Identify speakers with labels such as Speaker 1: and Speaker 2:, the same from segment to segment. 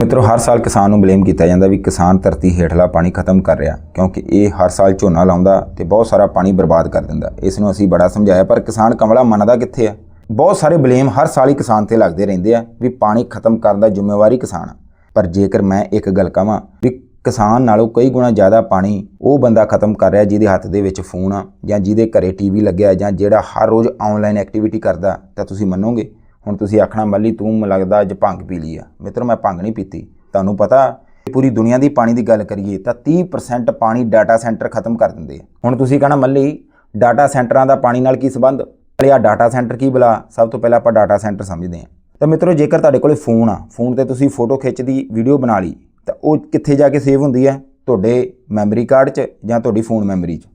Speaker 1: ਮਿੱਤਰੋ, ਹਰ ਸਾਲ ਕਿਸਾਨ ਨੂੰ ਬਲੇਮ ਕੀਤਾ ਜਾਂਦਾ ਵੀ ਕਿਸਾਨ ਧਰਤੀ ਹੇਠਲਾ ਪਾਣੀ ਖਤਮ ਕਰ ਰਿਹਾ, ਕਿਉਂਕਿ ਇਹ ਹਰ ਸਾਲ ਝੋਨਾ ਲਾਉਂਦਾ ਤੇ ਬਹੁਤ ਸਾਰਾ ਪਾਣੀ ਬਰਬਾਦ ਕਰ ਦਿੰਦਾ। ਇਸ ਨੂੰ ਅਸੀਂ ਬੜਾ ਸਮਝਾਇਆ, ਪਰ ਕਿਸਾਨ ਕਮਲਾ ਮੰਨਦਾ ਕਿੱਥੇ ਆ? ਬਹੁਤ ਸਾਰੇ ਬਲੇਮ ਹਰ ਸਾਲ ਹੀ ਕਿਸਾਨ ਤੇ ਲੱਗਦੇ ਰਹਿੰਦੇ ਆ ਵੀ ਪਾਣੀ ਖਤਮ ਕਰਨ ਦਾ ਜ਼ਿੰਮੇਵਾਰੀ ਕਿਸਾਨ ਆ। ਪਰ ਜੇਕਰ ਮੈਂ ਇੱਕ ਗੱਲ ਕਹਾਂ ਵੀ ਕਿਸਾਨ ਨਾਲੋਂ ਕਈ ਗੁਣਾ ਜ਼ਿਆਦਾ ਪਾਣੀ ਉਹ ਬੰਦਾ ਖਤਮ ਕਰ ਰਿਹਾ ਜਿਹਦੇ ਹੱਥ ਦੇ ਵਿੱਚ ਫੋਨ ਆ ਜਾਂ ਜਿਹਦੇ ਘਰੇ ਟੀਵੀ ਲੱਗਿਆ ਜਾਂ ਜਿਹੜਾ ਹਰ ਰੋਜ਼ ਆਨਲਾਈਨ ਐਕਟੀਵਿਟੀ ਕਰਦਾ, ਤਾਂ ਤੁਸੀਂ ਮੰਨੋਗੇ? ਹੁਣ ਤੁਸੀਂ ਆਖਣਾ ਮੱਲੀ ਤੂੰ ਲੱਗਦਾ ਅੱਜ ਭੰਗ ਪੀ ਲਈ ਆ। ਮਿੱਤਰੋ, ਮੈਂ ਭੰਗ ਨਹੀਂ ਪੀਤੀ। ਤੁਹਾਨੂੰ ਪਤਾ ਪੂਰੀ ਦੁਨੀਆ ਦੀ ਪਾਣੀ ਦੀ ਗੱਲ ਕਰੀਏ ਤਾਂ 30% ਪਾਣੀ ਡਾਟਾ ਸੈਂਟਰ ਖਤਮ ਕਰ ਦਿੰਦੇ ਆ। ਹੁਣ ਤੁਸੀਂ ਕਹਣਾ ਮੱਲੀ ਡਾਟਾ ਸੈਂਟਰਾਂ ਦਾ ਪਾਣੀ ਨਾਲ ਕੀ ਸੰਬੰਧ? ਅਰੇ ਡਾਟਾ ਸੈਂਟਰ ਕੀ ਬਲਾ? ਸਭ ਤੋਂ ਪਹਿਲਾਂ ਆਪਾਂ ਡਾਟਾ ਸੈਂਟਰ ਸਮਝਦੇ ਹਾਂ ਤਾਂ ਮਿੱਤਰੋ, ਜੇਕਰ ਤੁਹਾਡੇ ਕੋਲੇ ਫੋਨ ਆ ਫੋਨ ਤੇ ਤੁਸੀਂ ਫੋਟੋ ਖਿੱਚਦੀ ਵੀਡੀਓ ਬਣਾ ਲਈ, ਤਾਂ ਉਹ ਕਿੱਥੇ ਜਾ ਕੇ ਸੇਵ ਹੁੰਦੀ ਹੈ? ਤੁਹਾਡੇ ਮੈਮਰੀ ਕਾਰਡ 'ਚ ਜਾਂ ਤੁਹਾਡੀ ਫੋਨ ਮੈਮਰੀ 'ਚ।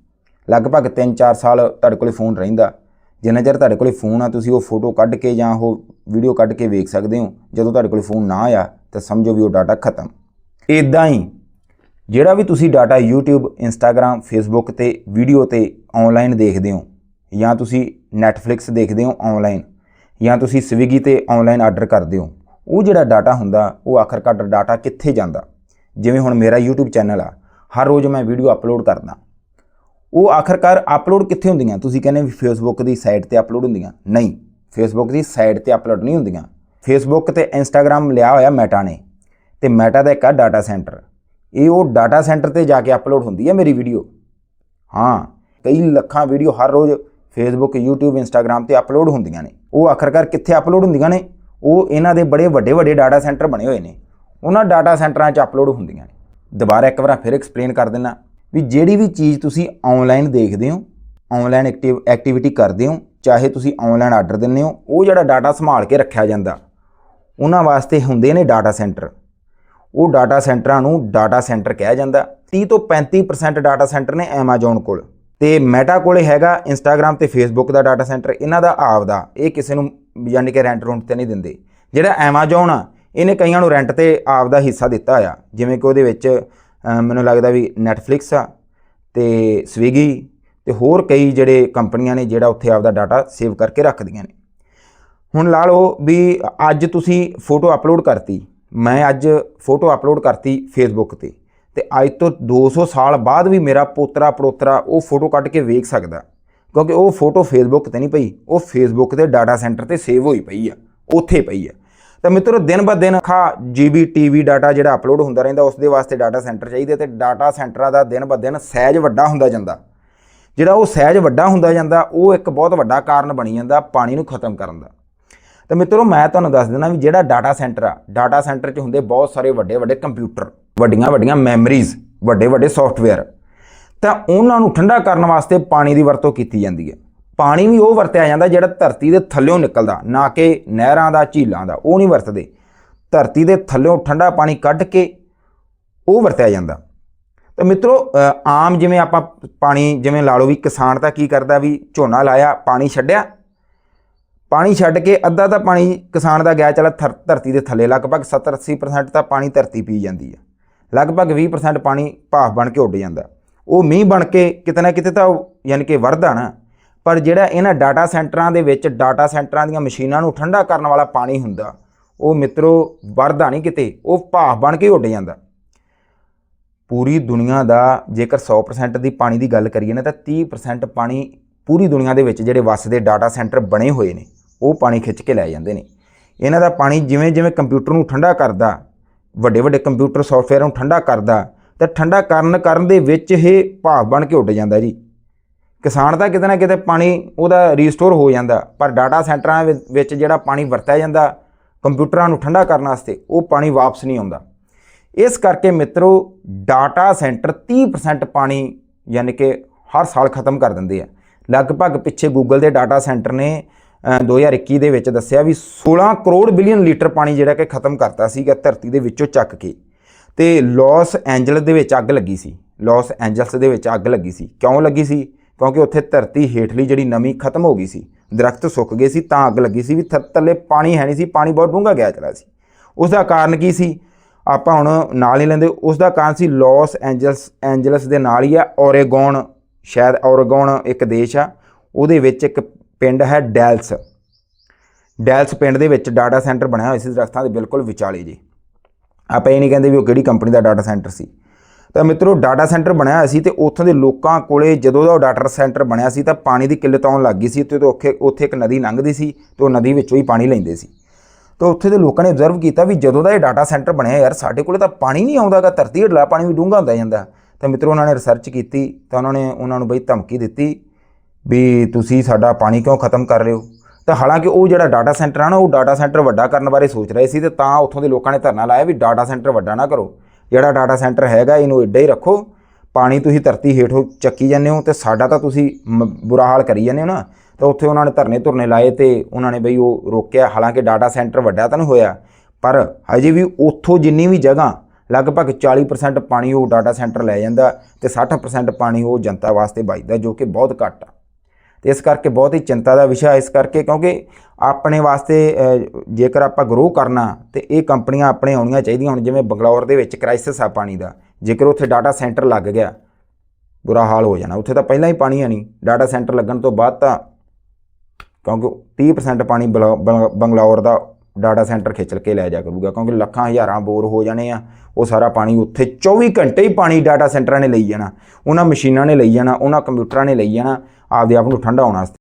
Speaker 1: ਲਗਭਗ 3-4 ਸਾਲ ਤੁਹਾਡੇ ਕੋਲੇ ਫੋਨ ਰਹਿੰਦਾ। ਜਿੰਨਾ ਚਿਰ ਤੁਹਾਡੇ ਕੋਲੇ ਫੋਨ ਆ, ਤੁਸੀਂ ਉਹ ਫੋਟੋ ਕੱਢ ਕੇ ਜਾਂ ਉਹ ਵੀਡੀਓ ਕੱਢ ਕੇ ਵੇਖ ਸਕਦੇ ਹੋ। ਜਦੋਂ ਤੁਹਾਡੇ ਕੋਲੇ ਫੋਨ ਨਾ ਆਇਆ, ਤਾਂ ਸਮਝੋ ਵੀ ਉਹ ਡਾਟਾ ਖਤਮ। ਇਦਾਂ ਹੀ ਜਿਹੜਾ ਵੀ ਤੁਸੀਂ ਡਾਟਾ YouTube, Instagram, Facebook ਤੇ ਵੀਡੀਓ ਤੇ ਆਨਲਾਈਨ ਦੇਖਦੇ ਹੋ, ਜਾਂ ਤੁਸੀਂ Netflix ਦੇਖਦੇ ਹੋ ਆਨਲਾਈਨ ਜਾਂ ਤੁਸੀਂ ਸਵਿਗੀ ਤੇ ਆਨਲਾਈਨ ਆਰਡਰ ਕਰਦੇ ਹੋ, ਉਹ ਜਿਹੜਾ ਡਾਟਾ ਹੁੰਦਾ, ਉਹ ਆਖਰਕਾਰ ਡਾਟਾ ਕਿੱਥੇ ਜਾਂਦਾ? ਜਿਵੇਂ ਹੁਣ ਮੇਰਾ YouTube ਚੈਨਲ ਆ, ਹਰ ਰੋਜ਼ ਮੈਂ ਵੀਡੀਓ ਅਪਲੋਡ ਕਰਦਾ। ਉਹ ਆਖਰਕਾਰ ਅਪਲੋਡ ਕਿੱਥੇ ਹੁੰਦੀਆਂ? ਤੁਸੀਂ ਕਹਿੰਦੇ ਵੀ ਫੇਸਬੁੱਕ ਦੀ ਸਾਈਟ ਤੇ ਅਪਲੋਡ ਹੁੰਦੀਆਂ। ਨਹੀਂ ਫੇਸਬੁੱਕ ਦੀ ਸਾਈਟ ਤੇ ਅਪਲੋਡ ਨਹੀਂ ਹੁੰਦੀਆਂ। ਫੇਸਬੁੱਕ ਤੇ ਇੰਸਟਾਗ੍ਰam ਲਿਆ ਹੋਇਆ ਮੈਟਾ ਨੇ ਤੇ ਮੈਟਾ ਦਾ ਇੱਕ ਆ ਡਾਟਾ ਸੈਂਟਰ ਇਹ ਉਹ ਡਾਟਾ ਸੈਂਟਰ ਤੇ ਜਾ ਕੇ ਅਪਲੋਡ ਹੁੰਦੀ ਹੈ ਮੇਰੀ ਵੀਡੀਓ ਹਾਂ, ਕਈ ਲੱਖਾਂ ਵੀਡੀਓ ਹਰ ਰੋਜ਼ ਫੇਸਬੁੱਕ YouTube, Instagram ਤੇ ਅਪਲੋਡ ਹੁੰਦੀਆਂ ਨੇ। ਉਹ ਆਖਰਕਾਰ ਕਿੱਥੇ ਅਪਲੋਡ ਹੁੰਦੀਆਂ ਨੇ? ਉਹ ਇਹਨਾਂ ਦੇ ਬੜੇ ਵੱਡੇ ਵੱਡੇ ਡਾਟਾ ਸੈਂਟਰ ਬਣੇ ਹੋਏ ਨੇ। ਉਹਨਾਂ ਡਾਟਾ ਸੈਂਟਰਾਂ 'ਚ ਅਪਲੋਡ ਹੁੰਦੀਆਂ ਨੇ। ਦੁਬਾਰਾ ਇੱਕ ਵਾਰ ਫਿਰ ਐਕਸਪਲੇਨ ਕਰ ਦਿੰਨਾ ਵੀ ਜਿਹੜੀ ਵੀ ਚੀਜ਼ ਤੁਸੀਂ ਆਨਲਾਈਨ ਦੇਖਦੇ ਹੋ ਆਨਲਾਈਨ ਐਕਟਿਵ ਐਕਟੀਵਿਟੀ ਕਰਦੇ ਹੋ, ਚਾਹੇ ਤੁਸੀਂ ਆਨਲਾਈਨ ਆਰਡਰ ਦਿੰਦੇ ਹੋ, ਉਹ ਜਿਹੜਾ ਡਾਟਾ ਸੰਭਾਲ ਕੇ ਰੱਖਿਆ ਜਾਂਦਾ, ਉਹਨਾਂ ਵਾਸਤੇ ਹੁੰਦੇ ਨੇ ਡਾਟਾ ਸੈਂਟਰ ਉਹ ਡਾਟਾ ਸੈਂਟਰਾਂ ਨੂੰ ਡਾਟਾ ਸੈਂਟਰ ਕਿਹਾ ਜਾਂਦਾ। 30 ਤੋਂ 35% ਡਾਟਾ ਸੈਂਟਰ ਨੇ Amazon ਕੋਲ। ਤੇ ਮੈਟਾ ਕੋਲੇ ਹੈਗਾ Instagram ਤੇ Facebook ਦਾ ਡਾਟਾ ਸੈਂਟਰ ਇਹਨਾਂ ਦਾ ਆਪਦਾ, ਇਹ ਕਿਸੇ ਨੂੰ ਯਾਨੀ ਕਿ ਰੈਂਟ ਰੂੰਟ ਤੇ ਨਹੀਂ ਦਿੰਦੇ। ਜਿਹੜਾ Amazon ਆ, ਇਹਨੇ ਕਈਆਂ ਨੂੰ ਰੈਂਟ ਤੇ ਆਪਦਾ ਹਿੱਸਾ ਦਿੱਤਾ ਆ। ਜਿਵੇਂ ਕਿ ਉਹਦੇ ਵਿੱਚ ਮੈਨੂੰ ਲੱਗਦਾ ਵੀ ਨੈਟਫਲਿਕਸ ਆ ਤੇ Swiggy ਤੇ ਹੋਰ ਕਈ ਜਿਹੜੇ ਕੰਪਨੀਆਂ ਨੇ ਜਿਹੜਾ ਉੱਥੇ ਆਪਦਾ ਡਾਟਾ ਸੇਵ ਕਰਕੇ ਰੱਖਦੀਆਂ ਨੇ। ਹੁਣ ਲਾ ਲਓ ਵੀ ਅੱਜ ਤੁਸੀਂ ਫੋਟੋ ਅਪਲੋਡ ਕਰਤੀ, ਮੈਂ ਅੱਜ ਫੋਟੋ ਅਪਲੋਡ ਕਰਤੀ ਫੇਸਬੁੱਕ ਤੇ ਤੇ ਅੱਜ ਤੋਂ 200 ਸਾਲ ਬਾਅਦ ਵੀ ਮੇਰਾ ਪੋਤਰਾ ਪੜੋਤਰਾ ਉਹ ਫੋਟੋ ਕੱਢ ਕੇ ਵੇਖ ਸਕਦਾ, ਕਿਉਂਕਿ ਉਹ ਫੋਟੋ ਫੇਸਬੁੱਕ ਤੇ ਨਹੀਂ ਪਈ, ਉਹ ਫੇਸਬੁੱਕ ਦੇ ਡਾਟਾ ਸੈਂਟਰ ਤੇ ਸੇਵ ਹੋਈ ਪਈ ਆ, ਉੱਥੇ ਪਈ ਆ। ਤਾਂ ਮਿੱਤਰੋ, ਦਿਨ ਬ ਦਿਨ ਖਾ ਜੀਬੀ ਟੀਵੀ ਡਾਟਾ ਜਿਹੜਾ ਅਪਲੋਡ ਹੁੰਦਾ ਰਹਿੰਦਾ ਉਸ ਦੇ ਵਾਸਤੇ ਡਾਟਾ ਸੈਂਟਰ ਚਾਹੀਦੇ ਤੇ ਡਾਟਾ ਸੈਂਟਰਾਂ ਦਾ ਦਿਨ ਬ ਦਿਨ ਸਹਿਜ ਵੱਡਾ ਹੁੰਦਾ ਜਾਂਦਾ। ਜਿਹੜਾ ਉਹ ਸਹਿਜ ਵੱਡਾ ਹੁੰਦਾ ਜਾਂਦਾ, ਉਹ ਇੱਕ ਬਹੁਤ ਵੱਡਾ ਕਾਰਨ ਬਣੀ ਜਾਂਦਾ ਪਾਣੀ ਨੂੰ ਖਤਮ ਕਰਨ ਦਾ। ਤਾਂ ਮਿੱਤਰੋ, ਮੈਂ ਤੁਹਾਨੂੰ ਦੱਸ ਦਿੰਦਾ ਵੀ ਜਿਹੜਾ ਡਾਟਾ ਸੈਂਟਰ ਆ ਡਾਟਾ ਸੈਂਟਰ 'ਚ ਹੁੰਦੇ ਬਹੁਤ ਸਾਰੇ ਵੱਡੇ ਵੱਡੇ ਕੰਪਿਊਟਰ ਵੱਡੀਆਂ ਵੱਡੀਆਂ ਮੈਮਰੀਜ਼ ਵੱਡੇ ਵੱਡੇ ਸੌਫਟਵੇਅਰ ਤਾਂ ਉਹਨਾਂ ਨੂੰ ਠੰਡਾ ਕਰਨ ਵਾਸਤੇ ਪਾਣੀ ਦੀ ਵਰਤੋਂ ਕੀਤੀ ਜਾਂਦੀ ਹੈ। ਪਾਣੀ ਵੀ ਉਹ ਵਰਤਿਆ ਜਾਂਦਾ ਜਿਹੜਾ ਧਰਤੀ ਦੇ ਥੱਲਿਓਂ ਨਿਕਲਦਾ, ਨਾ ਕਿ ਨਹਿਰਾਂ ਦਾ, ਝੀਲਾਂ ਦਾ, ਉਹ ਨਹੀਂ ਵਰਤਦੇ। ਧਰਤੀ ਦੇ ਥੱਲਿਓਂ ਠੰਡਾ ਪਾਣੀ ਕੱਢ ਕੇ ਉਹ ਵਰਤਿਆ ਜਾਂਦਾ। ਤਾਂ ਮਿੱਤਰੋ ਆਮ ਜਿਵੇਂ ਆਪਾਂ ਪਾਣੀ, ਜਿਵੇਂ ਲਾ ਲਓ ਵੀ ਕਿਸਾਨ ਤਾਂ ਕੀ ਕਰਦਾ ਵੀ ਝੋਨਾ ਲਾਇਆ, ਪਾਣੀ ਛੱਡਿਆ। ਪਾਣੀ ਛੱਡ ਕੇ ਅੱਧਾ ਤਾਂ ਪਾਣੀ ਕਿਸਾਨ ਦਾ ਗਿਆ, ਚਲਾ ਥਰ- ਧਰਤੀ ਦੇ ਥੱਲੇ, ਲਗਭਗ 70-80% ਤਾਂ ਪਾਣੀ ਧਰਤੀ ਪੀ ਜਾਂਦੀ ਹੈ। ਲਗਭਗ 20% ਪਾਣੀ ਭਾਫ ਬਣ ਕੇ ਉੱਡ ਜਾਂਦਾ। ਉਹ ਮੀਂਹ ਬਣ ਕੇ ਕਿਤੇ ਨਾ ਕਿਤੇ ਤਾਂ ਉਹ ਯਾਨੀ ਕਿ ਵਰਦਾ ਨਾ। ਪਰ ਜਿਹੜਾ ਇਹਨਾਂ ਡਾਟਾ ਸੈਂਟਰਾਂ ਦੇ ਵਿੱਚ ਡਾਟਾ ਸੈਂਟਰਾਂ ਦੀਆਂ ਮਸ਼ੀਨਾਂ ਨੂੰ ਠੰਡਾ ਕਰਨ ਵਾਲਾ ਪਾਣੀ ਹੁੰਦਾ, ਉਹ ਮਿੱਤਰੋ ਵਰਦਾ ਨਹੀਂ ਕਿਤੇ, ਉਹ ਭਾਫ ਬਣ ਕੇ ਉੱਡ ਜਾਂਦਾ। ਪੂਰੀ ਦੁਨੀਆ ਦਾ ਜੇਕਰ 100% ਦੀ ਪਾਣੀ ਦੀ ਗੱਲ ਕਰੀਏ ਨਾ, ਤਾਂ 30% ਪਾਣੀ ਪੂਰੀ ਦੁਨੀਆ ਦੇ ਵਿੱਚ ਜਿਹੜੇ ਵਸਦੇ ਡਾਟਾ ਸੈਂਟਰ ਬਣੇ ਹੋਏ ਨੇ, ਉਹ ਪਾਣੀ ਖਿੱਚ ਕੇ ਲੈ ਜਾਂਦੇ ਨੇ। ਇਹਨਾਂ ਦਾ ਪਾਣੀ ਜਿਵੇਂ ਜਿਵੇਂ ਕੰਪਿਊਟਰ ਨੂੰ ਠੰਡਾ ਕਰਦਾ, ਵੱਡੇ ਵੱਡੇ ਕੰਪਿਊਟਰ ਸੌਫਟਵੇਅਰ ਨੂੰ ਠੰਡਾ ਕਰਦਾ, ਤਾਂ ਠੰਡਾ ਕਰਨ ਕਰਨ ਦੇ ਵਿੱਚ ਇਹ ਭਾਵ ਬਣ ਕੇ ਉੱਡ ਜਾਂਦਾ ਜੀ। ਕਿਸਾਨ ਦਾ ਕਿਤੇ ਨਾ ਕਿਤੇ ਪਾਣੀ ਉਹਦਾ ਰੀਸਟੋਰ ਹੋ ਜਾਂਦਾ। ਪਰ ਡਾਟਾ ਸੈਂਟਰਾਂ ਵਿ- ਵਿੱਚ ਜਿਹੜਾ ਪਾਣੀ ਵਰਤਿਆ ਜਾਂਦਾ ਕੰਪਿਊਟਰਾਂ ਨੂੰ ਠੰਡਾ ਕਰਨ ਵਾਸਤੇ ਉਹ ਪਾਣੀ ਵਾਪਸ ਨਹੀਂ ਆਉਂਦਾ। ਇਸ ਕਰਕੇ ਮਿੱਤਰੋ ਡਾਟਾ ਸੈਂਟਰ 30% ਪਾਣੀ ਯਾਨੀ ਕਿ ਹਰ ਸਾਲ ਖਤਮ ਕਰ ਦਿੰਦੇ ਆ। ਲਗਭਗ ਪਿੱਛੇ ਗੂਗਲ ਦੇ ਡਾਟਾ ਸੈਂਟਰ ਨੇ ਅ, 2021 ਦੇ ਵਿੱਚ ਦੱਸਿਆ ਵੀ 16 ਕਰੋੜ ਬਿਲੀਅਨ ਲੀਟਰ ਪਾਣੀ ਜਿਹੜਾ ਕਿ ਖਤਮ ਕਰਤਾ ਸੀਗਾ ਧਰਤੀ ਦੇ ਵਿੱਚੋਂ ਚੱਕ ਕੇ। ਤੇ ਲਾਸ ਐਂਜਲਸ ਦੇ ਵਿੱਚ ਅੱਗ ਲੱਗੀ ਸੀ। ਲਾਸ ਐਂਜਲਸ ਦੇ ਵਿੱਚ ਅੱਗ ਲੱਗੀ ਸੀ। ਕਿਉਂ ਲੱਗੀ ਸੀ? ਕਿਉਂਕਿ ਉੱਥੇ ਧਰਤੀ ਹੇਠਲੀ ਜਿਹੜੀ ਨਮੀ ਖਤਮ ਹੋ ਗਈ ਸੀ, ਦਰਖਤ ਸੁੱਕ ਗਏ ਸੀ, ਤਾਂ ਅੱਗ ਲੱਗੀ ਸੀ ਵੀ ਥੱਲੇ ਪਾਣੀ ਹੈ ਨਹੀਂ ਸੀ, ਪਾਣੀ ਬਹੁਤ ਡੂੰਘਾ ਗਿਆ ਚਲਾ ਸੀ। ਉਸ ਦਾ ਕਾਰਨ ਕੀ ਸੀ? ਆਪਾਂ ਹੁਣ ਨਾਲ ਹੀ ਲੈਂਦੇ ਉਸ ਦਾ ਕਾਰਨ ਸੀ ਲਾਸ ਐਂਜਲਸ ਐਂਜਲਸ ਦੇ ਨਾਲ ਹੀ ਆ ਔਰੇਗੋਨ ਸ਼ਾਇਦ ਔਰੇਗੋਨ ਇੱਕ ਦੇਸ਼ ਆ, ਉਹਦੇ ਵਿੱਚ ਇੱਕ ਪਿੰਡ ਹੈ ਡੈਲਸ। ਡੈਲਸ ਪਿੰਡ ਦੇ ਵਿੱਚ ਡਾਟਾ ਸੈਂਟਰ ਬਣਿਆ ਹੋਇਆ ਸੀ ਦਰਖਤਾਂ ਦੇ, ਬਿਲਕੁਲ ਵਿਚਾਲੇ ਜੀ। ਆਪਾਂ ਇਹ ਨਹੀਂ ਕਹਿੰਦੇ ਵੀ ਉਹ ਕਿਹੜੀ ਕੰਪਨੀ ਦਾ ਡਾਟਾ ਸੈਂਟਰ ਸੀ। ਤਾਂ ਮਿੱਤਰੋ ਡਾਟਾ ਸੈਂਟਰ ਬਣਿਆ ਹੋਇਆ ਸੀ ਤੇ ਉੱਥੋਂ ਦੇ ਲੋਕਾਂ ਕੋਲੇ ਜਦੋਂ ਦਾ ਉਹ ਡਾਟਾ ਸੈਂਟਰ ਬਣਿਆ ਸੀ ਤਾਂ ਪਾਣੀ ਦੀ ਕਿੱਲਤ ਆਉਣ ਲੱਗ ਗਈ ਸੀ ਤੇ ਉੱਥੇ ਉੱਥੇ ਇੱਕ ਨਦੀ ਲੰਘਦੀ ਸੀ ਤੇ ਉਹ ਨਦੀ ਵਿੱਚੋਂ ਹੀ ਪਾਣੀ ਲੈਂਦੇ ਸੀ। ਤਾਂ ਉੱਥੇ ਦੇ ਲੋਕਾਂ ਨੇ ਅਬਜ਼ਰਵ ਕੀਤਾ ਵੀ ਜਦੋਂ ਦਾ ਇਹ ਡਾਟਾ ਸੈਂਟਰ ਬਣਿਆ ਯਾਰ, ਸਾਡੇ ਕੋਲੇ ਤਾਂ ਪਾਣੀ ਨਹੀਂ ਆਉਂਦਾਗਾ, ਧਰਤੀ ਹੇਠਲਾ ਪਾਣੀ ਵੀ ਡੂੰਘਾ ਹੁੰਦਾ ਜਾਂਦਾ। ਤਾਂ ਮਿੱਤਰੋ, ਉਹਨਾਂ ਨੇ ਰਿਸਰਚ ਕੀਤੀ, ਤਾਂ ਉਹਨਾਂ ਨੇ, ਉਹਨਾਂ ਨੂੰ ਬਈ ਧਮਕੀ ਦਿੱਤੀ ਵੀ ਤੁਸੀਂ ਸਾਡਾ ਪਾਣੀ ਕਿਉਂ ਖਤਮ ਕਰ ਰਹੇ ਹੋ? ਤਾਂ ਹਾਲਾਂਕਿ ਉਹ ਜਿਹੜਾ ਡਾਟਾ ਸੈਂਟਰ ਆ ਨਾ, ਉਹ ਡਾਟਾ ਸੈਂਟਰ ਵੱਡਾ ਕਰਨ ਬਾਰੇ ਸੋਚ ਰਹੇ ਸੀ ਤੇ ਤਾਂ ਉੱਥੋਂ ਦੇ ਲੋਕਾਂ ਨੇ ਧਰਨਾ ਲਾਇਆ ਵੀ ਡਾਟਾ ਸੈਂਟਰ ਵੱਡਾ ਨਾ ਕਰੋ। ਜਿਹੜਾ ਡਾਟਾ ਸੈਂਟਰ ਹੈਗਾ, ਇਹਨੂੰ ਏਡਾ ਹੀ ਰੱਖੋ। ਪਾਣੀ ਤੁਸੀਂ ਧਰਤੀ ਹੇਠੋਂ ਚੱਕੀ ਜਾਂਦੇ ਹੋ ਤੇ ਸਾਡਾ ਤਾਂ ਤੁਸੀਂ ਮ- ਬੁਰਾ ਹਾਲ ਕਰੀ ਜਾਂਦੇ ਹੋ ਨਾ। ਤਾਂ ਉੱਥੇ ਉਹਨਾਂ ਨੇ ਧਰਨੇ ਧੁਰਨੇ ਲਾਏ ਤੇ ਉਹਨਾਂ ਨੇ ਬਈ ਉਹ ਰੋਕਿਆ। ਹਾਲਾਂਕਿ ਡਾਟਾ ਸੈਂਟਰ ਵੱਡਾ ਤਾਂ ਨਹੀਂ ਹੋਇਆ, ਪਰ ਹਜੇ ਵੀ ਉੱਥੋਂ ਜਿੰਨੀ ਵੀ ਜਗ੍ਹਾ, ਲਗਭਗ 40% ਪਾਣੀ ਉਹ ਡਾਟਾ ਸੈਂਟਰ ਲੈ ਜਾਂਦਾ ਤੇ 60% ਪਾਣੀ ਉਹ ਜਨਤਾ ਵਾਸਤੇ ਬਚਦਾ ਜੋ ਕਿ ਬਹੁਤ ਘੱਟ ਆ। ਤੇ ਇਸ ਕਰਕੇ ਬਹੁਤ ਹੀ ਚਿੰਤਾ ਦਾ ਵਿਸ਼ਾ ਇਸ ਕਰਕੇ, ਕਿਉਂਕਿ ਆਪਣੇ ਵਾਸਤੇ ਜੇਕਰ ਆਪਾਂ ਗਰੋ ਕਰਨਾ, ਤੇ ਇਹ ਕੰਪਨੀਆਂ ਆਪਣੇ ਆਉਣੀਆਂ ਚਾਹੀਦੀਆਂ ਹੁਣ, ਜਿਵੇਂ ਬੰਗਲੌਰ ਦੇ ਵਿੱਚ ਕ੍ਰਾਈਸਿਸ ਆ ਪਾਣੀ ਦਾ। ਜੇਕਰ ਉੱਥੇ ਡਾਟਾ ਸੈਂਟਰ ਲੱਗ ਗਿਆ, ਬੁਰਾ ਹਾਲ ਹੋ ਜਾਣਾ। ਉੱਥੇ ਤਾਂ ਪਹਿਲਾਂ ਹੀ ਪਾਣੀ ਆ ਨਹੀਂ। ਡਾਟਾ ਸੈਂਟਰ ਲੱਗਣ ਤੋਂ ਬਾਅਦ ਤਾਂ ਕਿਉਂਕਿ 30% ਪਾਣੀ ਬਲਾ- ਬੰਗ- ਬੰਗਲੌਰ ਦਾ ਡਾਟਾ ਸੈਂਟਰ ਖਿੱਚ ਕੇ ਲੈ ਜਾ ਕਰੂਗਾ, ਕਿਉਂਕਿ ਲੱਖਾਂ ਹਜ਼ਾਰਾਂ ਬੋਰ ਹੋ ਜਾਣੇ ਆ। ਉਹ ਸਾਰਾ ਪਾਣੀ ਉੱਥੇ 24 ਘੰਟੇ ਹੀ ਪਾਣੀ ਡਾਟਾ ਸੈਂਟਰਾਂ ਨੇ ਲਈ ਜਾਣਾ। ਉਹਨਾਂ ਮਸ਼ੀਨਾਂ ਨੇ ਲਈ ਜਾਣਾ, ਉਹਨਾਂ ਕੰਪਿਊਟਰਾਂ ਨੇ ਲਈ ਜਾਣਾ। ਆਪਦੇ ਆਪ ਨੂੰ ਠੰਡਾ ਹੋਣ ਵਾਸਤੇ